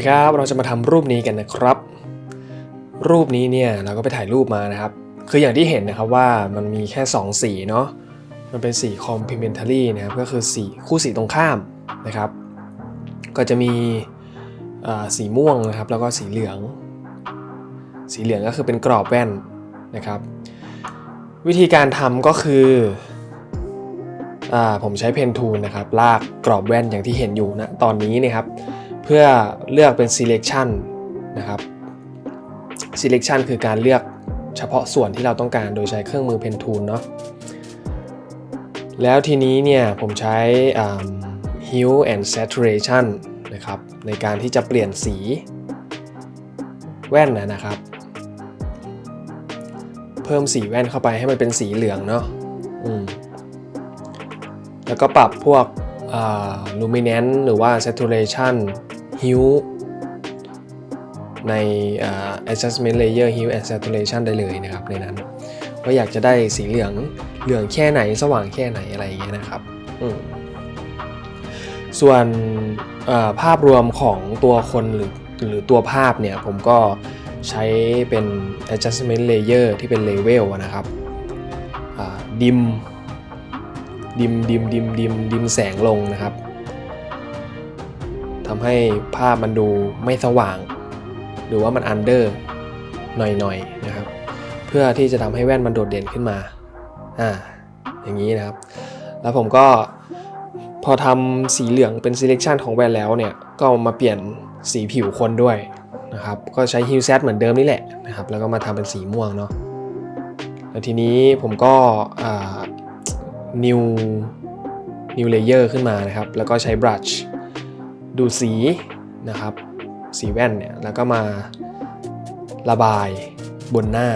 ดีครับ เราจะมาทำรูปนี้กันนะครับ รูปนี้เนี่ยเราก็ไปถ่ายรูปมานะครับ คืออย่างที่เห็นนะครับว่ามันมีแค่ 2 สีเนาะ มันเป็นสี complementary นะครับ ก็คือสีคู่สีตรงข้ามนะครับ ก็จะมีสีม่วงนะครับ แล้วก็สีเหลือง สีเหลืองก็คือเป็นกรอบแว่นนะครับ วิธีการทำก็คืออผมใช้เพนทูลนะครับ ลากกรอบแว่นอย่างที่เห็นอยู่นะตอนนี้นะครับ เพื่อเลือกเป็น selection นะครับ selection คือการเลือกเฉพาะส่วนที่เราต้องการโดยใช้เครื่องมือ pen tool เนาะแล้วทีนี้เนี่ยผมใช้ hue and saturation นะครับในการที่จะเปลี่ยนสีแว่นนะนะครับ เพิ่มสีแว่นเข้าไปให้มันเป็นสีเหลืองเนาะอืมแล้วก็ปรับพวก luminance หรือว่า saturation hue ในอ่า adjustment layer hue and saturation ได้เลยนะครับในนั้นว่าอยากจะได้สีเหลืองเหลืองแค่ไหนสว่างแค่ไหนอะไรอย่างเงี้ยนะครับส่วนภาพรวมของตัวคนหรือหรือตัวภาพเนี่ยผมก็ใช้เป็น adjustment layer ที่เป็น level นะครับดิมดิมดิมดิมดิมดิมแสงลงนะครับ ทำให้ภาพมันดูไม่สว่าง หรือว่ามันอันเดอร์หน่อยๆนะครับ เพื่อที่จะทำให้แว่นมันโดดเด่นขึ้นมาอ่าอย่างนี้นะครับ แล้วผมก็พอทำสีเหลืองเป็น selection ของแว่นแล้วเนี่ย ก็มาเปลี่ยนสีผิวคนด้วยนะครับ ก็ใช้ hue set เหมือนเดิมนี่แหละนะครับ แล้วก็มาทำเป็นสีม่วงเนาะแล้วทีนี้ผมก็อ่า new new layer ขึ้นมานะครับ แล้วก็ใช้ brush ดูสีนะครับ สีแว่นเนี่ยแล้วก็มาระบายบนหน้า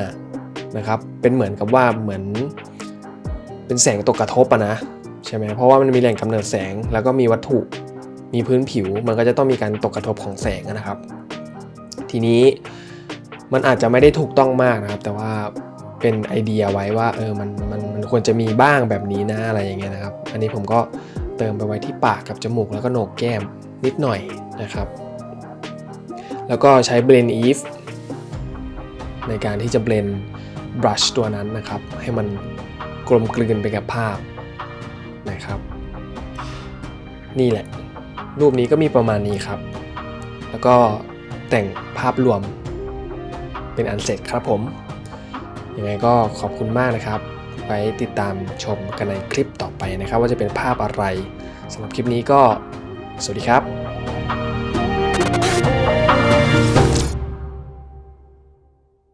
นะครับ เป็นเหมือนกับว่าเหมือนเป็นแสงตกกระทบอะนะใช่ไหมเพราะว่ามันมีแหล่งกำเนิดแสงแล้วก็มีวัตถุมีพื้นผิว มันก็จะต้องมีการตกกระทบของแสงนะครับ ทีนี้มันอาจจะไม่ได้ถูกต้องมากนะครับ แต่ว่าเป็นไอเดียไว้ว่าเออมันมันมันควรจะมีบ้างแบบนี้นะอะไรอย่างเงี้ยนะครับ อันนี้ผมก็เติมไปไว้ที่ปากกับจมูกแล้วก็โหนกแก้ม นิดหน่อยนะครับ แล้วก็ใช้ blend if ในการที่จะ blend brush ตัวนั้นนะครับ ให้มันกลมกลืนไปกับภาพนะครับ นี่แหละ รูปนี้ก็มีประมาณนี้ครับ แล้วก็แต่งภาพรวมเป็นอันเสร็จครับผมยังไงก็ขอบคุณมากนะครับ ไว้ติดตามชมกันในคลิปต่อไปนะครับ ว่าจะเป็นภาพอะไรสำหรับคลิปนี้ก็ สวัสดีครับ